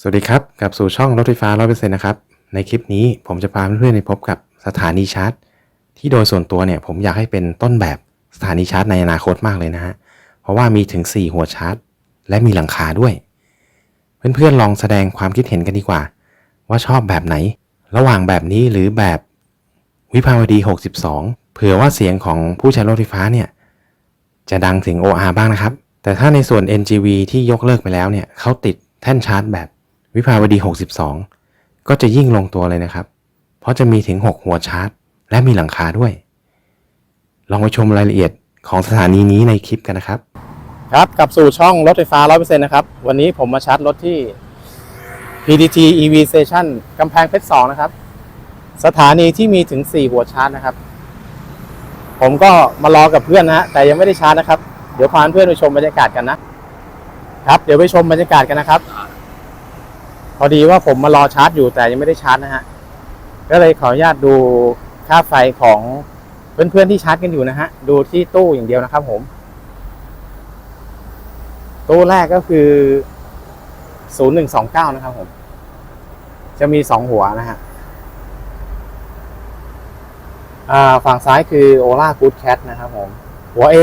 สวัสดีครับกลับสู่ช่องรถไฟฟ้า100%นะครับ ในคลิปนี้ผมจะพาเพื่อนๆไปพบกับสถานีชาร์จ ที่โดยส่วนตัวเนี่ยผมอยากให้เป็นต้นแบบสถานีชาร์จในอนาคตมากเลยนะฮะ เพราะว่ามีถึง 4 หัวชาร์จ และมีหลังคาด้วย เพื่อนๆลองแสดงความคิดเห็นกันดีกว่า ว่าชอบแบบไหน ระหว่างแบบนี้หรือแบบวิภาวดี 62 เผื่อว่าเสียงของผู้ใช้รถไฟฟ้าเนี่ยจะดังถึง OR บ้างนะครับ แต่ถ้าในส่วน NGV ที่ยกเลิกไปแล้วเนี่ยเขาติดแท่นชาร์จแบบ วิภาวดี 62 ก็จะยิ่งลงตัวเลยนะครับ เพราะจะมีถึง 6 หัวชาร์จ และมีหลังคาด้วย ลองไปชมรายละเอียดของสถานีนี้ในคลิปกันนะครับ ครับกลับสู่ช่องรถไฟฟ้า 100%นะครับ วันนี้ผมมาชาร์จรถที่ PTT EV Station กำแพงเพชร 2 นะครับ สถานีที่มีถึง 4 หัวชาร์จนะครับ ผมก็มารอกับเพื่อนนะฮะแต่ยังไม่ได้ชาร์จนะครับ เดี๋ยวพาเพื่อนไปชมบรรยากาศกันนะครับ เดี๋ยวไปชมบรรยากาศกันนะครับ พอดีว่าผมมารอชาร์จอยู่แต่ยังไม่ได้ชาร์จนะฮะ ก็เลยขออนุญาตดูค่าไฟของเพื่อนๆที่ชาร์จกันอยู่นะฮะ ดูที่ตู้อย่างเดียวนะครับผม ตู้แรกก็คือ0129นะครับผม จะมีสองหัวนะฮะฝั่งซ้ายคือ Ola Good Cat นะครับผม หัว A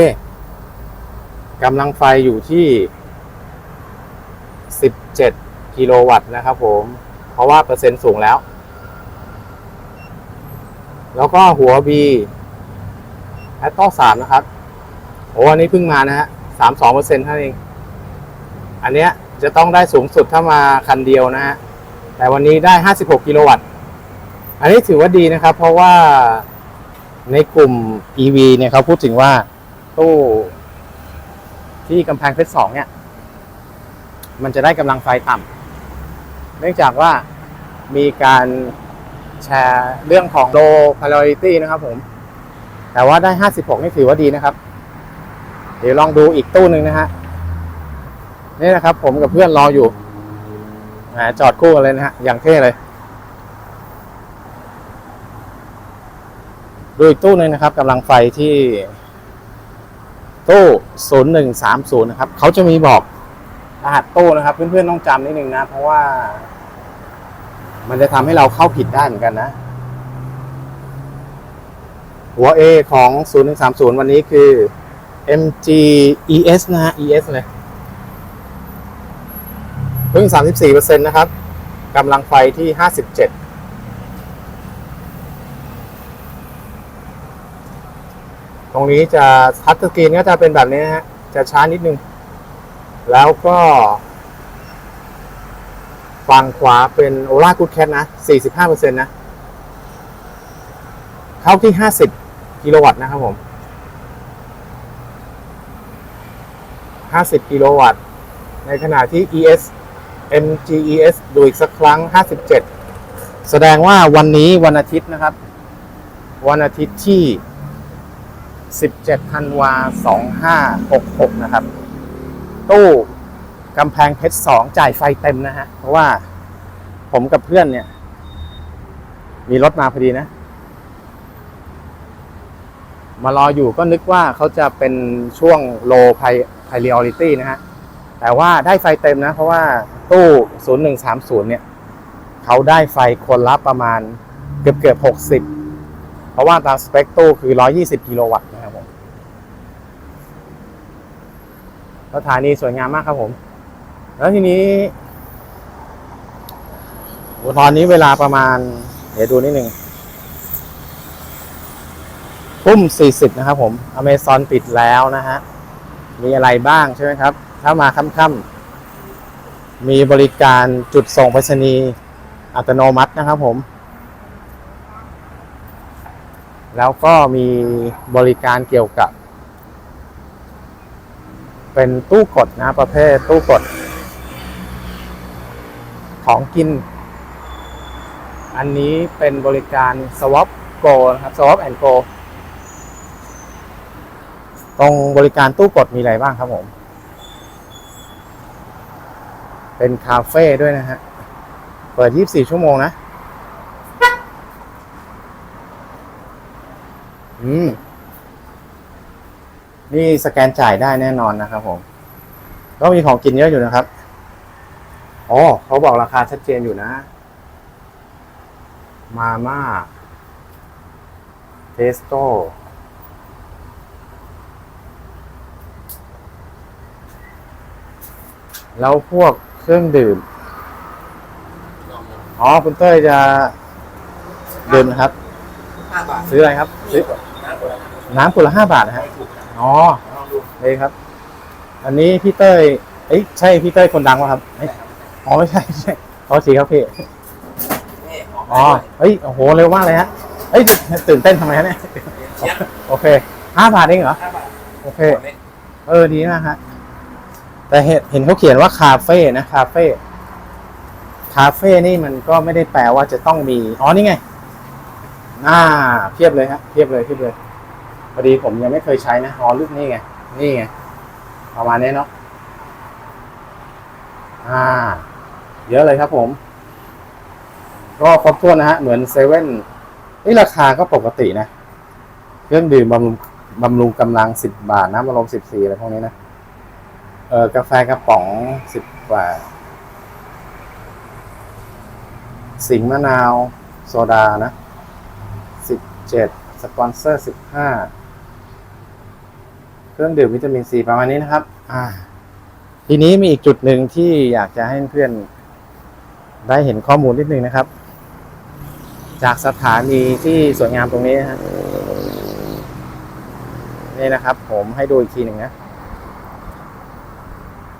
กำลังไฟอยู่ที่17 กิโลวัตต์นะครับผม เพราะว่าเปอร์เซ็นต์สูงแล้ว แล้วก็หัว B แอตโต้3นะครับ โอ้อันนี้เพิ่งมานะฮะ32เปอร์เซ็นต์เท่านั้นเอง อันเนี้ยจะต้องได้สูงสุดถ้ามาคันเดียวนะฮะ แต่วันนี้ได้56กิโลวัตต์ อันนี้ถือว่าดีนะครับ เพราะว่าในกลุ่ม EV เนี่ยเขาพูดถึงว่าตู้ที่กำแพงเพชรสองเนี่ย มันจะได้กำลังไฟต่ำ เนื่องจากว่ามีการแชร์เรื่องของ low polarity นะครับผม แต่ว่าได้ 56 นี่ถือว่าดีนะครับ เดี๋ยวลองดูอีกตู้หนึ่งนะฮะ นี่นะครับผมกับเพื่อนรออยู่หมจอดคู่กันเลยนะฮะ อย่างเท่เลย ดูอีกตู้หนึ่งนะครับกำลังไฟที่ตู้ 0130 นะครับ เขาจะมีบอก รหัสตู้นะครับ เพื่อนๆต้องจำนิดนึงนะ เพราะว่า มันจะทำให้เราเข้าผิดได้เหมือนกันนะ หัว A ของ 0130 วันนี้คือ MGES นะฮะ ES เลยเพิ่ง 34%นะครับกำลังไฟที่ 57ตรงนี้จะทัชสกรีนก็จะเป็นแบบนี้นะฮะ จะช้านิดนึง แล้วก็ฝั่งขวาเป็นโอล่ากูดแคทนะ 45%นะ เข้าที่ 50 กิโลวัตต์นะครับผม 50 กิโลวัตต์ ในขณะที่ ES MGES ดูอีกสักครั้ง 57 แสดงว่าวันนี้วันอาทิตย์นะครับ วันอาทิตย์ที่ 17 ธันวา 2566 นะครับ ตู้กำแพงเพชร2จ่ายไฟเต็มนะฮะ เพราะว่าผมกับเพื่อนเนี่ย มีรถมาพอดีนะ มารออยู่ก็นึกว่าเขาจะเป็นช่วง low priority นะฮะ แต่ว่าได้ไฟเต็มนะ เพราะว่าตู้ 0130 เนี่ย เขาได้ไฟคนละประมาณเกือบเกือบ60 เพราะว่าตามสเปคตู้คือ 120 กิโลวัตต์ นะครับผมสถานีสวยงามมากครับผม แล้วทีนี้ตอนนี้เวลาประมาณ เดี๋ยวดูนิดหนึ่งทุ่ม40นะครับผมอเมซอนปิดแล้วนะฮะ มีอะไรบ้างใช่ไหมครับ ถ้ามาค่ำๆมีบริการจุดส่งไปรษณีย์อัตโนมัตินะครับผม แล้วก็มีบริการเกี่ยวกับ เป็นตู้กดนะประเภทตู้กด ของกิน อันนี้เป็นบริการ Swap Go นะครับ Swap and Go ตรงบริการตู้กดมีอะไรบ้างครับผม เป็นคาเฟ่ด้วยนะฮะ เปิด 24 ชั่วโมงนะ อืม นี่สแกนจ่ายได้แน่นอนนะครับผมก็มีของกินเยอะอยู่นะครับอ๋อเขาบอกราคาชัดเจนอยู่นะ มาม่าเทสโต้แล้วพวกเครื่องดื่ม อ๋อ คุณเต้ยจะดื่มนะครับห้าบาทซื้ออะไรครับ ซื้อน้ำผลไม้น้ำขวดละห้าบาทนะฮะไม่ถูกนะ อ๋อลองดูเลยครับ อันนี้พี่เต้ยเอ้ยใช่พี่เต้ยคนดังวะครับเอ้ยอ๋อไม่ใช่ไม่ใช่ขอสีครับพี่นี่ออกอ๋อเฮ้ยโอ้โหเร็วมากเลยฮะเฮ้ยตื่นเต้นทำไมฮะเนี่ยเชียบโอเคห้าบาทเองเหรอห้าบาทโอเคขวดนี้เออดีมากฮะแต่เห็นเห็นเขาเขียนว่าคาเฟ่นะคาเฟ่คาเฟ่นี่มันก็ไม่ได้แปลว่าจะต้องมี อ๋อนี่ไง อ่า เพียบเลยฮะเพียบเลยเพียบเลย พอดีผมยังไม่เคยใช้นะอ๋อรูปนี่ไง นี่ไง ประมาณนี้เนาะ อ่า เยอะเลยครับผม ก็ครบถ้วนนะฮะ เหมือนเซเว่นนี่ราคาก็ปกตินะ เครื่องดื่มบำรุงบำรุงกำลังสิบบาท น้ำอารมณ์สิบสี่อะไรพวกนี้นะ เออกาแฟกระป๋องสิบกว่า สิงมะนาว โซดานะสิบเจ็ดสปอนเซอร์สิบห้า เครื่องดื่มวิตามินซีประมาณนี้นะครับ อ่า ทีนี้มีอีกจุดหนึ่งที่อยากจะให้เพื่อนได้เห็นข้อมูลนิดนึงนะครับ จากสถานีที่สวยงามตรงนี้นะฮะนี่นะครับ ผมให้ดูอีกทีหนึ่งนะ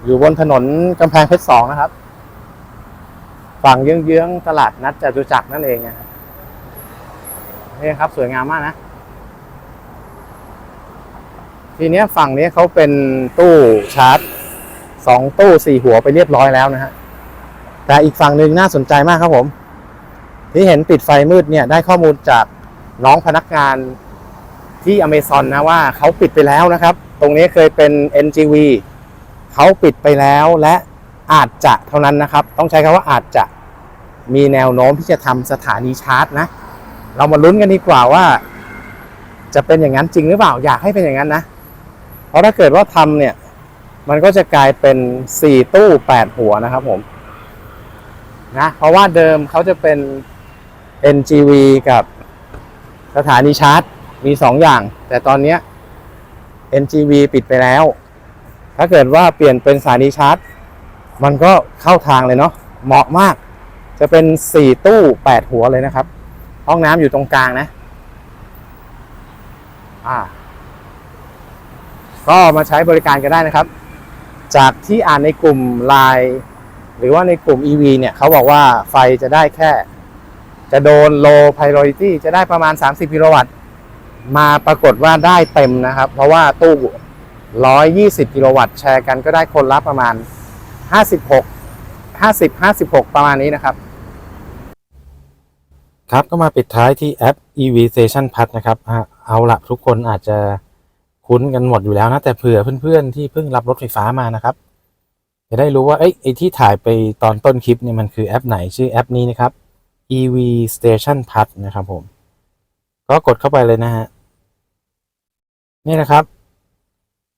อยู่บนถนนกำแพงเพชรสองนะครับ ฝั่งเยื้องๆตลาดนัดจตุจักรนั่นเองนะครับนี่ครับ สวยงามมากนะ ทีเนี้ยฝั่งนี้เขาเป็นตู้ชาร์จสองตู้สี่หัวไปเรียบร้อยแล้วนะฮะแต่อีกฝั่งหนึ่งน่าสนใจมากครับผม ที่เห็นปิดไฟมืดเนี่ยได้ข้อมูลจากน้องพนักงานที่อเมซอนนะว่าเขาปิดไปแล้วนะครับ ตรงนี้เคยเป็น NGV เขาปิดไปแล้วและอาจจะเท่านั้นนะครับ ต้องใช้คำว่าอาจจะมีแนวโน้มที่จะทำสถานีชาร์จนะ เรามาลุ้นกันดีกว่าว่า จะเป็นอย่างนั้นจริงหรือเปล่าอยากให้เป็นอย่างนั้นนะ เพราะถ้าเกิดว่าทำเนี่ย มันก็จะกลายเป็น 4 ตู้ 8 หัวนะครับผมนะเพราะว่าเดิมเขาจะเป็น NGV กับสถานีชาร์จมี 2 อย่าง แต่ตอนเนี้ย NGV ปิดไปแล้ว ถ้าเกิดว่าเปลี่ยนเป็นสถานีชาร์จ มันก็เข้าทางเลยเนาะเหมาะมาก จะเป็น 4 ตู้ 8 หัวเลยนะครับ ห้องน้ำอยู่ตรงกลางนะ อ่า ก็มาใช้บริการกันได้นะครับ จากที่อ่านในกลุ่ม Line หรือว่าในกลุ่ม EV เนี่ยเขาบอกว่าไฟจะได้แค่ จะโดน low priority จะได้ประมาณ 30 กิโลวัตต์ มาปรากฏว่าได้เต็มนะครับ เพราะว่าตู้ 120 กิโลวัตต์แชร์กันก็ได้คนละประมาณ 56 50 56 ประมาณนี้นะครับ ครับก็มาปิดท้ายที่แอป EV Station Plus นะครับเอาละทุกคนอาจจะ คุ้นกันหมดอยู่แล้วนะแต่เผื่อเพื่อนๆที่เพิ่งรับรถไฟฟ้ามานะครับ จะได้รู้ว่าเอ้ไอที่ถ่ายไปตอนต้นคลิปเนี่ยมันคือแอปไหนชื่อแอปนี้นะครับ EV Station Plus นะครับผม ก็กดเข้าไปเลยนะฮะ นี่นะครับ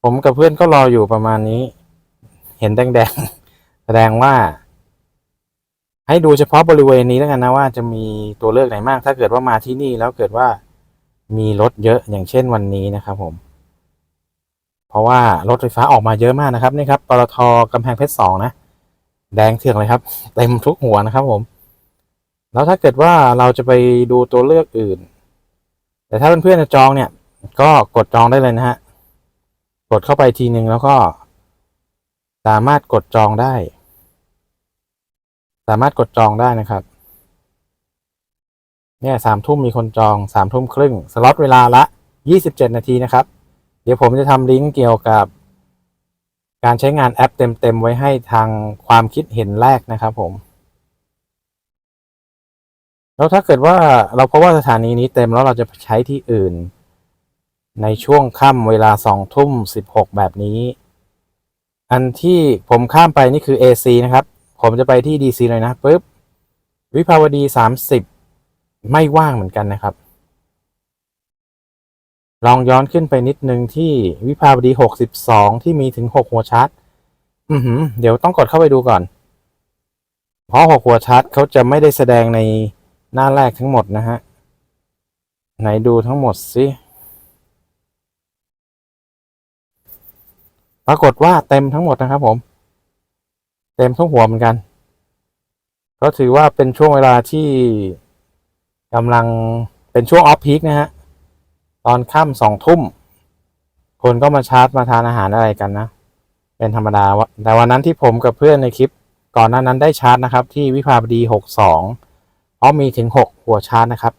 ผมกับเพื่อนก็รออยู่ประมาณนี้ เห็นแดงๆ แสดงว่า ให้ดูเฉพาะบริเวณนี้แล้วกันนะว่าจะมีตัวเลือกไหนมาก ถ้าเกิดว่ามาที่นี่แล้วเกิดว่ามีรถเยอะอย่างเช่นวันนี้นะครับผม เพราะว่ารถไฟฟ้าออกมาเยอะมากนะครับนี่ครับปตทกำแพงเพชรสองนะ แดงเถืองเลยครับ เต็มทุกหัวนะครับผม แล้วถ้าเกิดว่าเราจะไปดูตัวเลือกอื่น แต่ถ้าเพื่อนๆจะจองเนี่ย ก็กดจองได้เลยนะฮะกดเข้าไปทีนึงแล้วก็ สามารถกดจองได้ สามารถกดจองได้นะครับ เนี่ยสามทุ่มมีคนจองสามทุ่มครึ่งสล็อตเวลาละยี่สิบเจ็ดนาทีนะครับ เดี๋ยวผมจะทำลิงก์เกี่ยวกับ การใช้งานแอปเต็มๆไว้ให้ทางความคิดเห็นแรกนะครับผม แล้วถ้าเกิดว่าเราพบว่าสถานีนี้เต็มแล้วเราจะใช้ที่อื่น ในช่วงค่ำเวลาสองทุ่มสิบหกแบบนี้ อันที่ผมข้ามไปนี่คือ AC นะครับ ผมจะไปที่ DC เลยนะปุ๊บวิภาวดีสามสิบไม่ว่างเหมือนกันนะครับ ลองย้อนขึ้นไปนิดนึงที่วิภาวดีหกสิบสองที่มีถึงหกหัวชาร์จอือหือ เดี๋ยวต้องกดเข้าไปดูก่อน เพราะหกหัวชาร์จเขาจะไม่ได้แสดงในหน้าแรกทั้งหมดนะฮะ ไหนดูทั้งหมดสิปรากฏว่าเต็มทั้งหมดนะครับผม เต็มทุกหัวเหมือนกัน ก็ถือว่าเป็นช่วงเวลาที่กำลังเป็นช่วงออฟพีคนะฮะ ตอนค่ำสองทุ่ม คนก็มาชาร์จมาทานอาหารอะไรกันนะ เป็นธรรมดาวะแต่วันนั้นที่ผมกับเพื่อนในคลิป ก่อนหน้านั้นได้ชาร์จนะครับ ที่วิภาวดี62เพราะมีถึง6หัวชาร์จนะครับ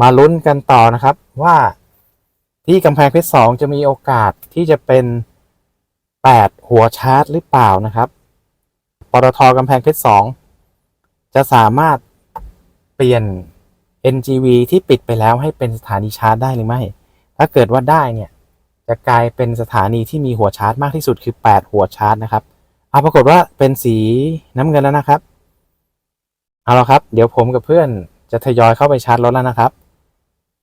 มาลุ้นกันต่อนะครับว่าที่กำแพงเพชร2จะมีโอกาสที่จะเป็น8หัวชาร์จหรือเปล่านะครับปตทกำแพงเพชร2จะสามารถเปลี่ยน NGV ที่ปิดไปแล้วให้เป็นสถานีชาร์จได้หรือไม่ ถ้าเกิดว่าได้เนี่ยจะกลายเป็นสถานีที่มีหัวชาร์จมากที่สุดคือ 8 หัวชาร์จนะครับ เอาปรากฏว่าเป็นสีน้ำเงินแล้วนะครับ เอาละครับ เดี๋ยวผมกับเพื่อนจะทยอยเข้าไปชาร์จรถแล้วนะครับ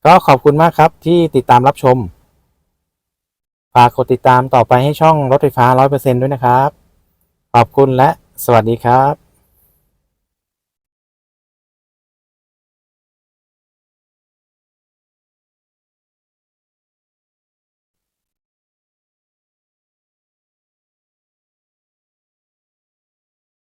ก็ขอบคุณมากครับที่ติดตามรับชม ฝากกดติดตามต่อไปให้ช่องรถไฟฟ้า 100%ด้วยนะครับ ขอบคุณและสวัสดีครับ